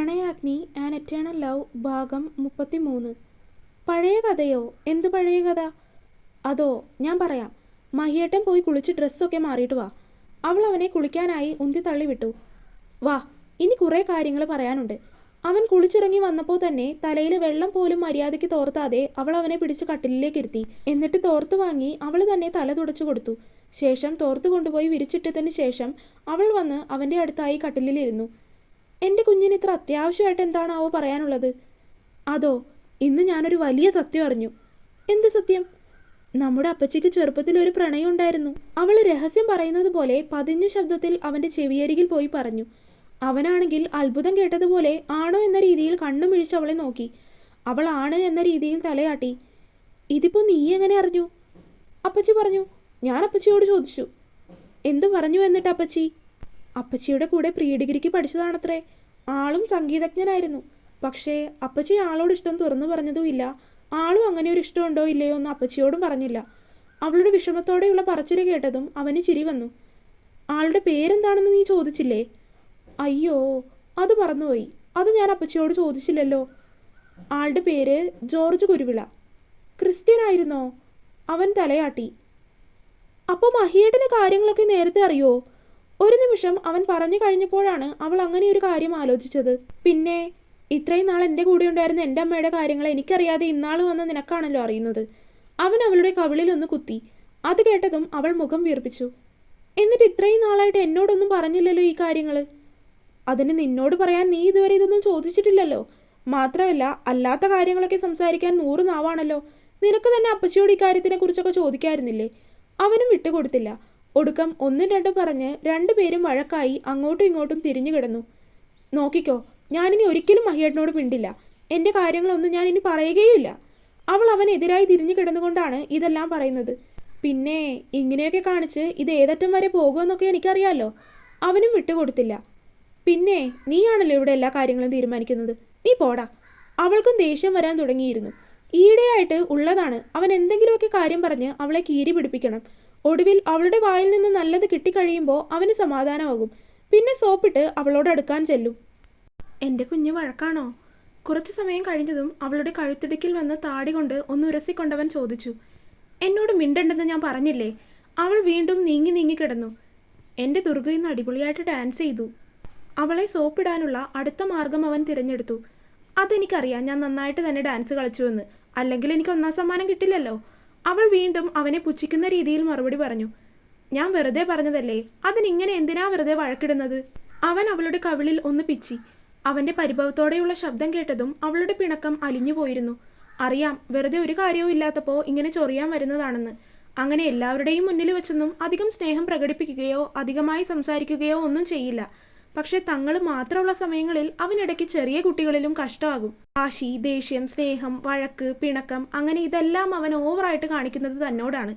Pranayagni an eternal love ഭാഗം മുപ്പത്തിമൂന്ന്. പഴയ കഥയോ? എന്ത് പഴയ കഥ? അതോ ഞാൻ പറയാം. മഹിയേട്ടൻ പോയി കുളിച്ച് ഡ്രസ്സൊക്കെ മാറിയിട്ട് വാ. അവൾ അവനെ കുളിക്കാനായി ഉന്തി തള്ളി വിട്ടു വാ ഇനി കുറേ കാര്യങ്ങൾ പറയാനുണ്ട്. അവൻ കുളിച്ചിറങ്ങി വന്നപ്പോൾ തന്നെ തലയിൽ വെള്ളം പോലും മര്യാദയ്ക്ക് തോർത്താതെ അവൾ അവനെ പിടിച്ച് കട്ടിലിലേക്ക് ഇരുത്തി. എന്നിട്ട് തോർത്ത് വാങ്ങി അവൾ തന്നെ തല തുടച്ചു കൊടുത്തു. ശേഷം തോർത്ത് കൊണ്ടുപോയി വിരിച്ചിട്ടതിന് ശേഷം അവൾ വന്ന് അവന്റെ അടുത്തായി കട്ടിലിലിരുന്നു. എന്റെ കുഞ്ഞിന് ഇത്ര അത്യാവശ്യമായിട്ട് എന്താണാവോ പറയാനുള്ളത്? അതോ ഇന്ന് ഞാനൊരു വലിയ സത്യം അറിഞ്ഞു. എന്ത് സത്യം? നമ്മുടെ അപ്പച്ചിക്ക് ചെറുപ്പത്തിൽ ഒരു പ്രണയം ഉണ്ടായിരുന്നു. അവൾ രഹസ്യം പറയുന്നത് പോലെ പതിഞ്ഞ ശബ്ദത്തിൽ അവന്റെ ചെവിയരികിൽ പോയി പറഞ്ഞു. അവനാണെങ്കിൽ അത്ഭുതം കേട്ടതുപോലെ ആണോ എന്ന രീതിയിൽ കണ്ണു മിഴിച്ച് അവളെ നോക്കി. അവൾ ആണ് എന്ന രീതിയിൽ തലയാട്ടി. ഇതിപ്പോൾ നീ എങ്ങനെ അറിഞ്ഞു? അപ്പച്ചി പറഞ്ഞു ഞാൻ അപ്പച്ചിയോട് ചോദിച്ചു. എന്തു പറഞ്ഞു എന്നിട്ട് അപ്പച്ചി? അപ്പച്ചിയുടെ കൂടെ പ്രീ ഡിഗ്രിക്ക് പഠിച്ചതാണത്രേ. ആളും സംഗീതജ്ഞനായിരുന്നു പക്ഷേ അപ്പച്ചി ആളോട് ഇഷ്ടം തുറന്നു പറഞ്ഞതുമില്ല ആളും അങ്ങനെ ഒരു ഇഷ്ടമുണ്ടോ ഇല്ലയോ എന്ന് അപ്പച്ചിയോടും പറഞ്ഞില്ല. അവളുടെ വിഷമത്തോടെയുള്ള പറച്ചിൽ കേട്ടതും അവന് ചിരി വന്നു. ആളുടെ പേരെന്താണെന്ന് നീ ചോദിച്ചില്ലേ? അയ്യോ അത് മറന്നുപോയി. അത് ഞാൻ അപ്പച്ചിയോട് ചോദിച്ചില്ലല്ലോ. ആളുടെ പേര് ജോർജ് കുരുവിള. ക്രിസ്ത്യൻ ആയിരുന്നോ? അവൻ തലയാട്ടി. അപ്പോൾ മഹിയേട്ടന് കാര്യങ്ങളൊക്കെ നേരത്തെ അറിയോ? ഒരു നിമിഷം അവൻ പറഞ്ഞു കഴിഞ്ഞപ്പോഴാണ് അവൾ അങ്ങനെ ഒരു കാര്യം ആലോചിച്ചത്. പിന്നെ ഇത്രയും നാൾ എന്റെ കൂടെ ഉണ്ടായിരുന്ന എന്റെ അമ്മയുടെ കാര്യങ്ങൾ എനിക്കറിയാതെ ഇന്നാൾ വന്ന് നിനക്കാണല്ലോ അറിയുന്നത്. അവൻ അവളുടെ കവിളിൽ ഒന്ന് കുത്തി. അത് കേട്ടതും അവൾ മുഖം വീർപ്പിച്ചു. എന്നിട്ട് ഇത്രയും നാളായിട്ട് എന്നോടൊന്നും പറഞ്ഞില്ലല്ലോ ഈ കാര്യങ്ങൾ അതിന് നിന്നോട് പറയാൻ നീ ഇതുവരെ ഇതൊന്നും ചോദിച്ചിട്ടില്ലല്ലോ. മാത്രമല്ല അല്ലാത്ത കാര്യങ്ങളൊക്കെ സംസാരിക്കാൻ നൂറ് നാവാണല്ലോ. നിനക്ക് തന്നെ അപ്പച്ചിയോട് ഇക്കാര്യത്തിനെ കുറിച്ചൊക്കെ ചോദിക്കായിരുന്നില്ലേ? അവനും വിട്ടുകൊടുത്തില്ല. ഒടുക്കം ഒന്നും രണ്ടും പറഞ്ഞ് രണ്ടുപേരും വഴക്കായി അങ്ങോട്ടും ഇങ്ങോട്ടും തിരിഞ്ഞു കിടന്നു. നോക്കിക്കോ ഞാനിനി ഒരിക്കലും മഹിയേട്ടനോട് മിണ്ടില്ല. എന്റെ കാര്യങ്ങളൊന്നും ഞാൻ ഇനി പറയുകയുമില്ല. അവൾ അവനെതിരായി തിരിഞ്ഞു കിടന്നുകൊണ്ടാണ് ഇതെല്ലാം പറയുന്നത്. പിന്നെ ഇങ്ങനെയൊക്കെ കാണിച്ച് ഇത് ഏതറ്റം വരെ പോകുമെന്നൊക്കെ എനിക്കറിയാമല്ലോ അവനും വിട്ടുകൊടുത്തില്ല. പിന്നെ നീയാണല്ലോ ഇവിടെ എല്ലാ കാര്യങ്ങളും തീരുമാനിക്കുന്നത്. നീ പോടാ. അവൾക്കും ദേഷ്യം വരാൻ തുടങ്ങിയിരുന്നു. ഈയിടെയായിട്ട് ഉള്ളതാണ് അവൻ എന്തെങ്കിലുമൊക്കെ കാര്യം പറഞ്ഞ് അവളെ കീരി പിടിപ്പിക്കണം. ഒടുവിൽ അവളുടെ വായിൽ നിന്ന് നല്ലത് കിട്ടിക്കഴിയുമ്പോൾ അവന് സമാധാനമാകും. പിന്നെ സോപ്പിട്ട് അവളോട് അടുക്കാൻ ചെല്ലും. എന്റെ കുഞ്ഞ് വഴക്കാണോ? കുറച്ചു സമയം കഴിഞ്ഞതും അവളുടെ കഴുത്തിടുക്കിൽ വന്ന് താടി കൊണ്ട് ഒന്ന് ഉരസിക്കൊണ്ടവൻ ചോദിച്ചു എന്നോട് മിണ്ടണ്ടെന്ന് ഞാൻ പറഞ്ഞില്ലേ? അവൾ വീണ്ടും നീങ്ങി നീങ്ങി കിടന്നു. എന്റെ ദുർഗ ഇന്ന് അടിപൊളിയായിട്ട് ഡാൻസ് ചെയ്തു. അവളെ സോപ്പിടാനുള്ള അടുത്ത മാർഗം അവൻ തിരഞ്ഞെടുത്തു. അതെനിക്കറിയാം ഞാൻ നന്നായിട്ട് തന്നെ ഡാൻസ് കളിച്ചുവെന്ന്. അല്ലെങ്കിൽ എനിക്ക് ഒന്നാം സമ്മാനം കിട്ടില്ലല്ലോ. അവൾ വീണ്ടും അവനെ പുച്ഛിക്കുന്ന രീതിയിൽ മറുപടി പറഞ്ഞു ഞാൻ വെറുതെ പറഞ്ഞതല്ലേ? അതിനിങ്ങനെ എന്തിനാ വെറുതെ വഴക്കിടുന്നത്? അവൻ അവളുടെ കവിളിൽ ഒന്ന് പിച്ചി. അവന്റെ പരിഭവത്തോടെയുള്ള ശബ്ദം കേട്ടതും അവളുടെ പിണക്കം അലിഞ്ഞു പോയിരുന്നു. അറിയാം വെറുതെ ഒരു കാര്യവും ഇല്ലാത്തപ്പോൾ ഇങ്ങനെ ചൊറിയാൻ വരുന്നതാണെന്ന്. അങ്ങനെ എല്ലാവരുടെയും മുന്നിൽ വെച്ചൊന്നും അധികം സ്നേഹം പ്രകടിപ്പിക്കുകയോ അധികമായി സംസാരിക്കുകയോ ഒന്നും ചെയ്യില്ല. പക്ഷെ തങ്ങൾ മാത്രമുള്ള സമയങ്ങളിൽ അവനിടയ്ക്ക് ചെറിയ കുട്ടികളിലും കഷ്ടമാകും. ആശി ദേഷ്യം സ്നേഹം വഴക്ക് പിണക്കം അങ്ങനെ ഇതെല്ലാം അവൻ ഓവറായിട്ട് കാണിക്കുന്നത് തന്നോടാണ്.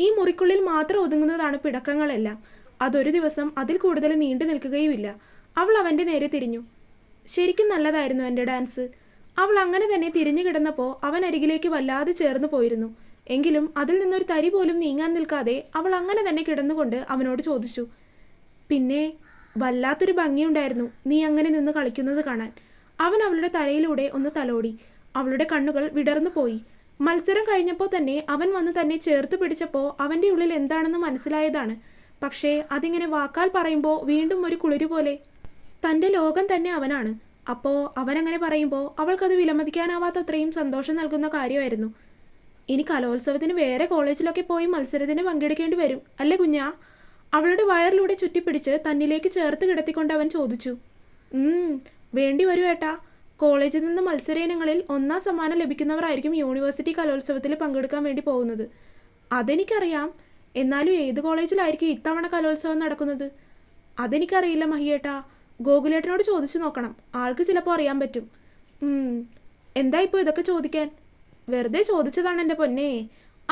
ഈ മുറിക്കുള്ളിൽ മാത്രം ഒതുങ്ങുന്നതാണ് പിടക്കങ്ങളെല്ലാം അതൊരു ദിവസം അതിൽ കൂടുതൽ നീണ്ടു നിൽക്കുകയുമില്ല. അവൾ അവന്റെ നേരെ തിരിഞ്ഞു. ശരിക്കും നല്ലതായിരുന്നു എന്റെ ഡാൻസ്. അവൾ അങ്ങനെ തന്നെ തിരിഞ്ഞു കിടന്നപ്പോൾ അവൻ അരികിലേക്ക് വല്ലാതെ ചേർന്ന് പോയിരുന്നു. എങ്കിലും അതിൽ നിന്നൊരു തരി പോലും നീങ്ങാൻ നിൽക്കാതെ അവൾ അങ്ങനെ തന്നെ കിടന്നുകൊണ്ട് അവനോട് ചോദിച്ചു. പിന്നെ വല്ലാത്തൊരു ഭംഗിയുണ്ടായിരുന്നു നീ അങ്ങനെ നിന്ന് കളിക്കുന്നത് കാണാൻ. അവൻ അവളുടെ തലയിലൂടെ ഒന്ന് തലോടി. അവളുടെ കണ്ണുകൾ വിടർന്നു പോയി. മത്സരം കഴിഞ്ഞപ്പോൾ തന്നെ അവൻ വന്ന് തന്നെ ചേർത്ത് പിടിച്ചപ്പോൾ അവന്റെ ഉള്ളിൽ എന്താണെന്ന് മനസ്സിലായതാണ്. പക്ഷേ അതിങ്ങനെ വാക്കാൽ പറയുമ്പോൾ വീണ്ടും ഒരു കുളിരു പോലെ. തന്റെ ലോകം തന്നെ അവനാണ്. അപ്പോൾ അവനങ്ങനെ പറയുമ്പോൾ അവൾക്കത് വിലമതിക്കാനാവാത്തത്രയും സന്തോഷം നൽകുന്ന കാര്യമായിരുന്നു. ഇനി കലോത്സവത്തിന് വേറെ കോളേജിലൊക്കെ പോയി മത്സരത്തിന് പങ്കെടുക്കേണ്ടി വരും അല്ലേ കുഞ്ഞാ? അവളുടെ വയറിലൂടെ ചുറ്റിപ്പിടിച്ച് തന്നിലേക്ക് ചേർത്ത് കിടത്തിക്കൊണ്ട് അവൻ ചോദിച്ചു വേണ്ടി വരൂ ഏട്ടാ. കോളേജിൽ നിന്ന് മത്സര ഇനങ്ങളിൽ ഒന്നാം സമ്മാനം ലഭിക്കുന്നവരായിരിക്കും യൂണിവേഴ്സിറ്റി കലോത്സവത്തിൽ പങ്കെടുക്കാൻ വേണ്ടി പോകുന്നത്. അതെനിക്കറിയാം. എന്നാലും ഏത് കോളേജിലായിരിക്കും ഇത്തവണ കലോത്സവം നടക്കുന്നത്? അതെനിക്കറിയില്ല മഹിയേട്ടാ. ഗോകുലേട്ടനോട് ചോദിച്ചു നോക്കണം. ആൾക്ക് ചിലപ്പോൾ അറിയാൻ പറ്റും. എന്താ ഇപ്പോൾ ഇതൊക്കെ ചോദിക്കാൻ? വെറുതെ ചോദിച്ചതാണ് എന്റെ പൊന്നേ.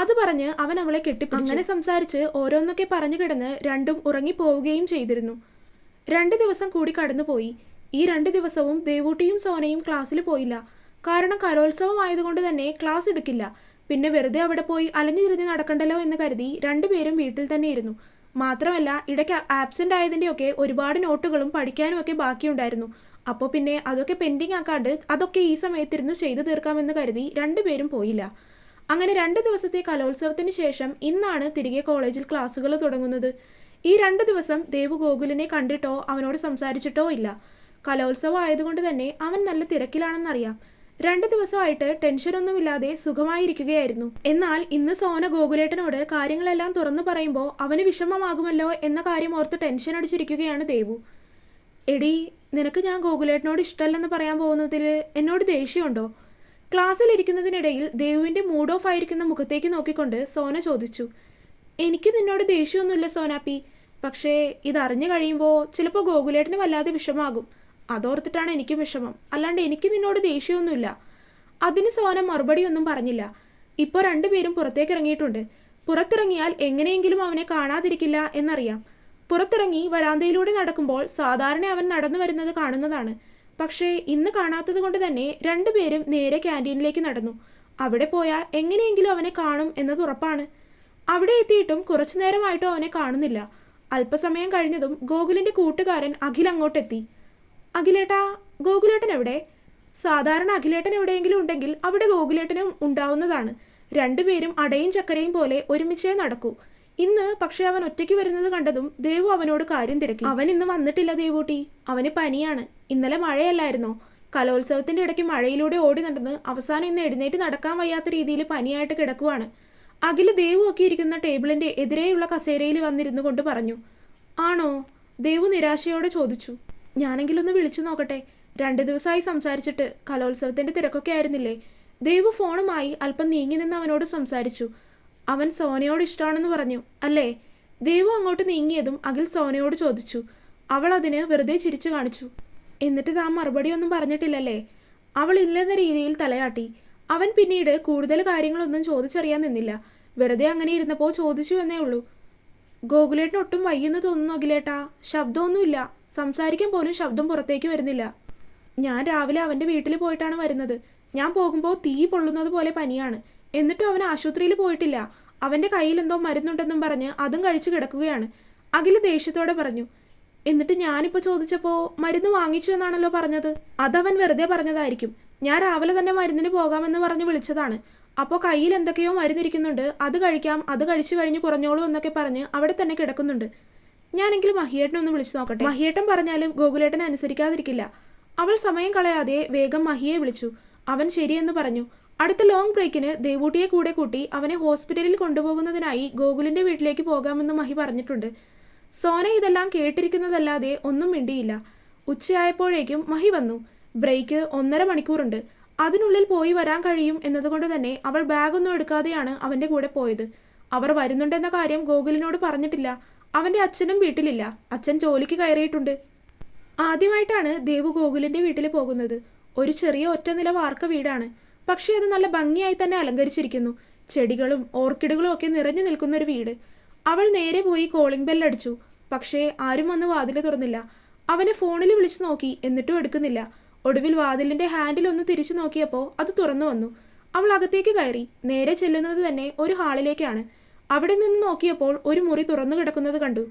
അത് പറഞ്ഞ് അവൻ അവളെ കെട്ടിപ്പിടിച്ചു. അങ്ങനെ സംസാരിച്ച് ഓരോന്നൊക്കെ പറഞ്ഞു കിടന്ന് രണ്ടും ഉറങ്ങിപ്പോവുകയും ചെയ്തിരുന്നു. രണ്ട് ദിവസം കൂടി കടന്നുപോയി. ഈ രണ്ട് ദിവസവും ദേവൂട്ടിയും സോനയും ക്ലാസ്സിൽ പോയില്ല. കാരണം കലോത്സവം ആയതുകൊണ്ട് തന്നെ ക്ലാസ് എടുക്കില്ല. പിന്നെ വെറുതെ അവിടെ പോയി അലഞ്ഞു തിരിഞ്ഞ് നടക്കണ്ടല്ലോ എന്ന് കരുതി രണ്ടുപേരും വീട്ടിൽ തന്നെ ഇരുന്നു. മാത്രമല്ല ഇടയ്ക്ക് ആബ്സെന്റ് ആയതിന്റെയൊക്കെ ഒരുപാട് നോട്ടുകളും പഠിക്കാനും ഒക്കെ ബാക്കിയുണ്ടായിരുന്നു. അപ്പോൾ പിന്നെ അതൊക്കെ പെൻഡിങ് ആക്കാണ്ട് അതൊക്കെ ഈ സമയത്തിരുന്ന് ചെയ്തു തീർക്കാമെന്ന് കരുതി രണ്ടുപേരും പോയില്ല. അങ്ങനെ രണ്ട് ദിവസത്തെ കലോത്സവത്തിന് ശേഷം ഇന്നാണ് തിരികെ കോളേജിൽ ക്ലാസ്സുകൾ തുടങ്ങുന്നത്. ഈ രണ്ട് ദിവസം ദേവു ഗോകുലിനെ കണ്ടിട്ടോ അവനോട് സംസാരിച്ചിട്ടോ ഇല്ല. കലോത്സവം ആയതുകൊണ്ട് തന്നെ അവൻ നല്ല തിരക്കിലാണെന്നറിയാം. രണ്ട് ദിവസമായിട്ട് ടെൻഷനൊന്നുമില്ലാതെ സുഖമായിരിക്കുകയായിരുന്നു. എന്നാൽ ഇന്ന് സോന ഗോകുലേട്ടനോട് കാര്യങ്ങളെല്ലാം തുറന്നു പറയുമ്പോൾ അവന് വിഷമമാകുമല്ലോ എന്ന കാര്യം ഓർത്ത് ടെൻഷൻ അടിച്ചിരിക്കുകയാണ് ദേവു. എടി നിനക്ക് ഞാൻ ഗോകുലേട്ടനോട് ഇഷ്ടമല്ലെന്ന് പറയാൻ പോകുന്നതിൽ എന്നോട് ദേഷ്യമുണ്ടോ? ക്ലാസ്സിൽ ഇരിക്കുന്നതിനിടയിൽ ദേവുവിന്റെ മൂഡ് ഓഫ് ആയിരിക്കുന്ന മുഖത്തേക്ക് നോക്കിക്കൊണ്ട് സോന ചോദിച്ചു എനിക്ക് നിന്നോട് ദേഷ്യമൊന്നുമില്ല സോനാപ്പി. പക്ഷേ ഇതറിഞ്ഞു കഴിയുമ്പോൾ ചിലപ്പോൾ ഗോകുലേട്ടന് വല്ലാതെ വിഷമാകും. അതോർത്തിട്ടാണ് എനിക്ക് വിഷമം. അല്ലാണ്ട് എനിക്ക് നിന്നോട് ദേഷ്യമൊന്നുമില്ല. അതിന് സോന മറുപടിയൊന്നും പറഞ്ഞില്ല. ഇപ്പോൾ രണ്ടുപേരും പുറത്തേക്ക് ഇറങ്ങിയിട്ടുണ്ട് പുറത്തിറങ്ങിയാൽ എങ്ങനെയെങ്കിലും അവനെ കാണാതിരിക്കില്ല എന്നറിയാം. പുറത്തിറങ്ങി വരാന്തയിലൂടെ നടക്കുമ്പോൾ സാധാരണ അവൻ നടന്നു വരുന്നത് കാണുന്നതാണ്. പക്ഷേ ഇന്ന് കാണാത്തത് കൊണ്ട് തന്നെ രണ്ടുപേരും നേരെ ക്യാന്റീനിലേക്ക് നടന്നു. അവിടെ പോയാൽ എങ്ങനെയെങ്കിലും അവനെ കാണും എന്നത് ഉറപ്പാണ്. അവിടെ എത്തിയിട്ടും കുറച്ചു നേരമായിട്ടും അവനെ കാണുന്നില്ല. അല്പസമയം കഴിഞ്ഞതും ഗോകുലിന്റെ കൂട്ടുകാരൻ അഖിൽ അങ്ങോട്ടെത്തി അഖിലേട്ടാ ഗോകുലേട്ടൻ എവിടെ? സാധാരണ അഖിലേട്ടൻ എവിടെയെങ്കിലും ഉണ്ടെങ്കിൽ അവിടെ ഗോകുലേട്ടനും ഉണ്ടാവുന്നതാണ്. രണ്ടുപേരും അടയും ചക്കരയും പോലെ ഒരുമിച്ചേ നടക്കൂ. ഇന്ന് പക്ഷെ അവൻ ഒറ്റയ്ക്ക് വരുന്നത് കണ്ടതും ദേവു അവനോട് കാര്യം തിരക്കി. അവൻ ഇന്ന് വന്നിട്ടില്ല ദേവൂട്ടി. അവന് പനിയാണ്. ഇന്നലെ മഴയല്ലായിരുന്നോ? കലോത്സവത്തിന്റെ ഇടയ്ക്ക് മഴയിലൂടെ ഓടി നടന്ന് അവസാനം ഇന്ന് എഴുന്നേറ്റ് നടക്കാൻ വയ്യാത്ത രീതിയിൽ പനിയായിട്ട് കിടക്കുവാണ്. അഖിൽ ദേവു ഒക്കെ ഇരിക്കുന്ന ടേബിളിന്റെ എതിരെയുള്ള കസേരയിൽ വന്നിരുന്നു കൊണ്ട് പറഞ്ഞു ആണോ? ദേവു നിരാശയോടെ ചോദിച്ചു. ഞാനെങ്കിലൊന്ന് വിളിച്ചു നോക്കട്ടെ. രണ്ട് ദിവസമായി സംസാരിച്ചിട്ട് കലോത്സവത്തിന്റെ തിരക്കൊക്കെ ആയിരുന്നില്ലേ? ദേവു ഫോണുമായി അല്പം നീങ്ങി നിന്ന് അവനോട് സംസാരിച്ചു. അവൻ സോനയോട് ഇഷ്ടമാണെന്ന് പറഞ്ഞു. അല്ലേ? ദേവു അങ്ങോട്ട് നീങ്ങിയതും അഖിൽ സോനയോട് ചോദിച്ചു. അവൾ അതിന് വെറുതെ ചിരിച്ചു കാണിച്ചു. എന്നിട്ട് താൻ മറുപടി ഒന്നും പറഞ്ഞിട്ടില്ലല്ലേ? അവൾ ഇല്ലെന്ന രീതിയിൽ തലയാട്ടി. അവൻ പിന്നീട് കൂടുതൽ കാര്യങ്ങളൊന്നും ചോദിച്ചറിയാൻ നിന്നില്ല. വെറുതെ അങ്ങനെ ഇരുന്നപ്പോൾ ചോദിച്ചു എന്നേ ഉള്ളൂ. ഗോകുലേട്ടന് ഒട്ടും വയ്യെന്ന് തോന്നുന്നു അഖിലേട്ടാ. ശബ്ദമൊന്നുമില്ല. സംസാരിക്കാൻ പോലും ശബ്ദം പുറത്തേക്ക് വരുന്നില്ല. ഞാൻ രാവിലെ അവന്റെ വീട്ടിൽ പോയിട്ടാണ് വരുന്നത്. ഞാൻ പോകുമ്പോൾ തീ പൊള്ളുന്നത് പോലെ പനിയാണ്. എന്നിട്ടും അവൻ ആശുപത്രിയിൽ പോയിട്ടില്ല. അവന്റെ കയ്യിൽ എന്തോ മരുന്നുണ്ടെന്നും പറഞ്ഞ് അതും കഴിച്ചു കിടക്കുകയാണ്. അഖിൽ ദേഷ്യത്തോടെ പറഞ്ഞു എന്നിട്ട് ഞാനിപ്പോൾ ചോദിച്ചപ്പോൾ മരുന്ന് വാങ്ങിച്ചു എന്നാണല്ലോ പറഞ്ഞത്? അതവൻ വെറുതെ പറഞ്ഞതായിരിക്കും. ഞാൻ രാവിലെ തന്നെ മരുന്നിന് പോകാമെന്ന് പറഞ്ഞ് വിളിച്ചതാണ്. അപ്പോൾ കയ്യിൽ എന്തൊക്കെയോ മരുന്നിരിക്കുന്നുണ്ട്. അത് കഴിക്കാം അത് കഴിച്ചു കഴിഞ്ഞ് കുറഞ്ഞോളൂ എന്നൊക്കെ പറഞ്ഞ് അവിടെ തന്നെ കിടക്കുന്നുണ്ട്. ഞാനെങ്കിലും മഹിയേട്ടനെ ഒന്ന് വിളിച്ചു നോക്കട്ടെ. മഹിയേട്ടൻ പറഞ്ഞാലും ഗോകുലേട്ടൻ അനുസരിക്കാതിരിക്കില്ല. അവൾ സമയം കളയാതെ വേഗം മഹിയെ വിളിച്ചു. അവൻ ശരിയെന്ന് പറഞ്ഞു അടുത്ത ലോങ് ബ്രേക്കിന് ദേവൂട്ടിയെ കൂടെ കൂട്ടി അവനെ ഹോസ്പിറ്റലിൽ കൊണ്ടുപോകുന്നതിനായി ഗോകുലിന്റെ വീട്ടിലേക്ക് പോകാമെന്ന് മഹി പറഞ്ഞിട്ടുണ്ട്. സോന ഇതെല്ലാം കേട്ടിരിക്കുന്നതല്ലാതെ ഒന്നും മിണ്ടിയില്ല. ഉച്ചയായപ്പോഴേക്കും മഹി വന്നു. ബ്രേക്ക് ഒന്നര മണിക്കൂറുണ്ട്. അതിനുള്ളിൽ പോയി വരാൻ കഴിയും എന്നതുകൊണ്ട് തന്നെ അവൾ ബാഗൊന്നും എടുക്കാതെയാണ് അവന്റെ കൂടെ പോയത്. അവർ വരുന്നുണ്ടെന്ന കാര്യം ഗോകുലിനോട് പറഞ്ഞിട്ടില്ല. അവന്റെ അച്ഛനും വീട്ടിലില്ല. അച്ഛൻ ജോലിക്ക് കയറിയിട്ടുണ്ട്. ആദ്യമായിട്ടാണ് ദേവു ഗോകുലിന്റെ വീട്ടിൽ പോകുന്നത്. ഒരു ചെറിയ ഒറ്റനില വാർക്ക വീടാണ്. പക്ഷേ അത് നല്ല ഭംഗിയായി തന്നെ അലങ്കരിച്ചിരിക്കുന്നു. ചെടികളും ഓർക്കിഡുകളും ഒക്കെ നിറഞ്ഞു നിൽക്കുന്ന ഒരു വീട്. അവൾ നേരെ പോയി കോളിംഗ് ബെല്ലടിച്ചു പക്ഷേ ആരും വന്ന് വാതിൽ തുറന്നില്ല. അവനെ ഫോണിൽ വിളിച്ചു നോക്കി എന്നിട്ടും എടുക്കുന്നില്ല. ഒടുവിൽ വാതിലിന്റെ ഹാൻഡിൽ ഒന്ന് തിരിച്ചു നോക്കിയപ്പോൾ അത് തുറന്നു വന്നു. അവൾ അകത്തേക്ക് കയറി നേരെ ചെല്ലുന്നത് തന്നെ ഒരു ഹാളിലേക്കാണ്. അവിടെ നിന്ന് നോക്കിയപ്പോൾ ഒരു മുറി തുറന്നു കിടക്കുന്നത് കണ്ടു.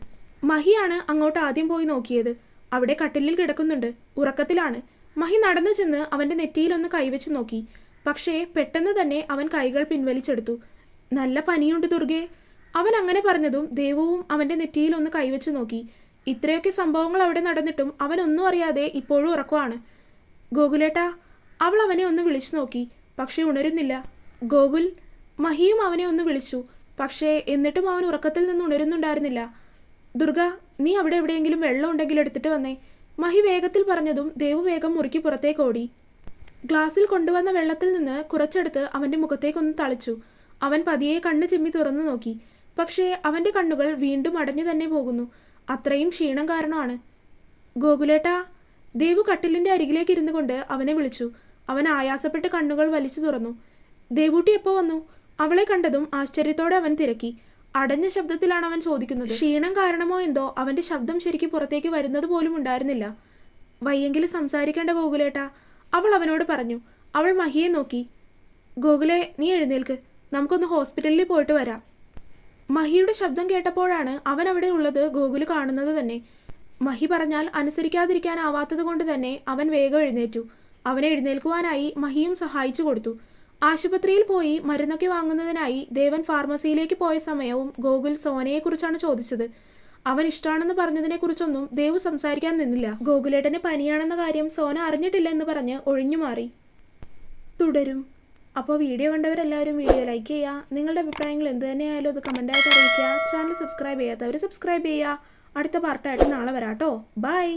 മഹിയാണ് അങ്ങോട്ട് ആദ്യം പോയി നോക്കിയത്. അവിടെ കട്ടിലിൽ കിടക്കുന്നുണ്ട്. ഉറക്കത്തിലാണ്. മഹി നടന്നു ചെന്ന് അവന്റെ നെറ്റിയിലൊന്ന് കൈവച്ച് നോക്കി. പക്ഷേ പെട്ടെന്ന് തന്നെ അവൻ കൈകൾ പിൻവലിച്ചെടുത്തു. നല്ല പനിയുണ്ട് ദുർഗെ. അവൻ അങ്ങനെ പറഞ്ഞതും ദേവവും അവന്റെ നെറ്റിയിൽ ഒന്ന് കൈവച്ചു നോക്കി. ഇത്രയൊക്കെ സംഭവങ്ങൾ അവിടെ നടന്നിട്ടും അവൻ ഒന്നും അറിയാതെ ഇപ്പോഴും ഉറക്കുവാണ് ഗോകുലേട്ടാ അവൾ അവനെ ഒന്ന് വിളിച്ചു നോക്കി പക്ഷേ ഉണരുന്നില്ല. ഗോകുൽ മഹിയും അവനെ ഒന്ന് വിളിച്ചു പക്ഷേ എന്നിട്ടും അവൻ ഉറക്കത്തിൽ നിന്ന് ഉണരുന്നുണ്ടായിരുന്നില്ല. ദുർഗ നീ അവിടെ എവിടെയെങ്കിലും വെള്ളം ഉണ്ടെങ്കിൽ എടുത്തിട്ട് വന്നേ. മഹി വേഗത്തിൽ പറഞ്ഞതും ദേവു വേഗം മുറുക്കി പുറത്തേക്ക് ഓടി. ഗ്ലാസ്സിൽ കൊണ്ടുവന്ന വെള്ളത്തിൽ നിന്ന് കുറച്ചെടുത്ത് അവന്റെ മുഖത്തേക്കൊന്ന് തളിച്ചു. അവൻ പതിയെ കണ്ണ് ചെമ്മി തുറന്നു നോക്കി. പക്ഷേ അവന്റെ കണ്ണുകൾ വീണ്ടും അടഞ്ഞു തന്നെ പോകുന്നു. അത്രയും ക്ഷീണം കാരണമാണ്. ഗോകുലേട്ടാ ദേവു കട്ടിലിന്റെ അരികിലേക്ക് ഇരുന്നു കൊണ്ട് അവനെ വിളിച്ചു. അവൻ ആയാസപ്പെട്ട് കണ്ണുകൾ വലിച്ചു തുറന്നു. ദേവൂട്ടി എപ്പോൾ വന്നു? അവളെ കണ്ടതും ആശ്ചര്യത്തോടെ അവൻ തിരക്കി. അടഞ്ഞ ശബ്ദത്തിലാണ് അവൻ ചോദിക്കുന്നത്. ക്ഷീണം കാരണമോ എന്തോ അവന്റെ ശബ്ദം ശരിക്കും പുറത്തേക്ക് വരുന്നത് പോലും ഉണ്ടായിരുന്നില്ല. വയ്യെങ്കിലും സംസാരിക്കേണ്ട ഗോകുലേട്ടാ അവൾ അവനോട് പറഞ്ഞു അവൾ മഹിയെ നോക്കി. ഗോകുലെ നീ എഴുന്നേൽക്ക്. നമുക്കൊന്ന് ഹോസ്പിറ്റലിൽ പോയിട്ട് വരാം. മഹിയുടെ ശബ്ദം കേട്ടപ്പോഴാണ് അവൻ അവിടെ ഉള്ളത് ഗോകുൽ കാണുന്നത് തന്നെ. മഹി പറഞ്ഞാൽ അനുസരിക്കാതിരിക്കാനാവാത്തത് കൊണ്ട് തന്നെ അവൻ വേഗം എഴുന്നേറ്റു. അവനെ എഴുന്നേൽക്കുവാനായി മഹിയും സഹായിച്ചു കൊടുത്തു. ആശുപത്രിയിൽ പോയി മരുന്നൊക്കെ വാങ്ങുന്നതിനായി ദേവൻ ഫാർമസിയിലേക്ക് പോയ സമയവും ഗോകുൽ സോനയെക്കുറിച്ചാണ് ചോദിച്ചത്. അവൻ ഇഷ്ടമാണെന്ന് പറഞ്ഞതിനെക്കുറിച്ചൊന്നും ദേവ് സംസാരിക്കാൻ നിന്നില്ല. ഗോകുലേട്ടന് പനിയാണെന്ന കാര്യം സോന അറിഞ്ഞിട്ടില്ല എന്ന് പറഞ്ഞ് ഒഴിഞ്ഞു മാറി. തുടരും. അപ്പോൾ വീഡിയോ കണ്ടവരെല്ലാവരും വീഡിയോ ലൈക്ക് ചെയ്യുക നിങ്ങളുടെ അഭിപ്രായങ്ങൾ എന്ത് തന്നെയായാലും അത് കമന്റായിട്ട് അറിയിക്കുക. ചാനൽ സബ്സ്ക്രൈബ് ചെയ്യാത്തവർ സബ്സ്ക്രൈബ് ചെയ്യുക അടുത്ത പാർട്ടായിട്ട് നാളെ വരാട്ടോ. ബൈ.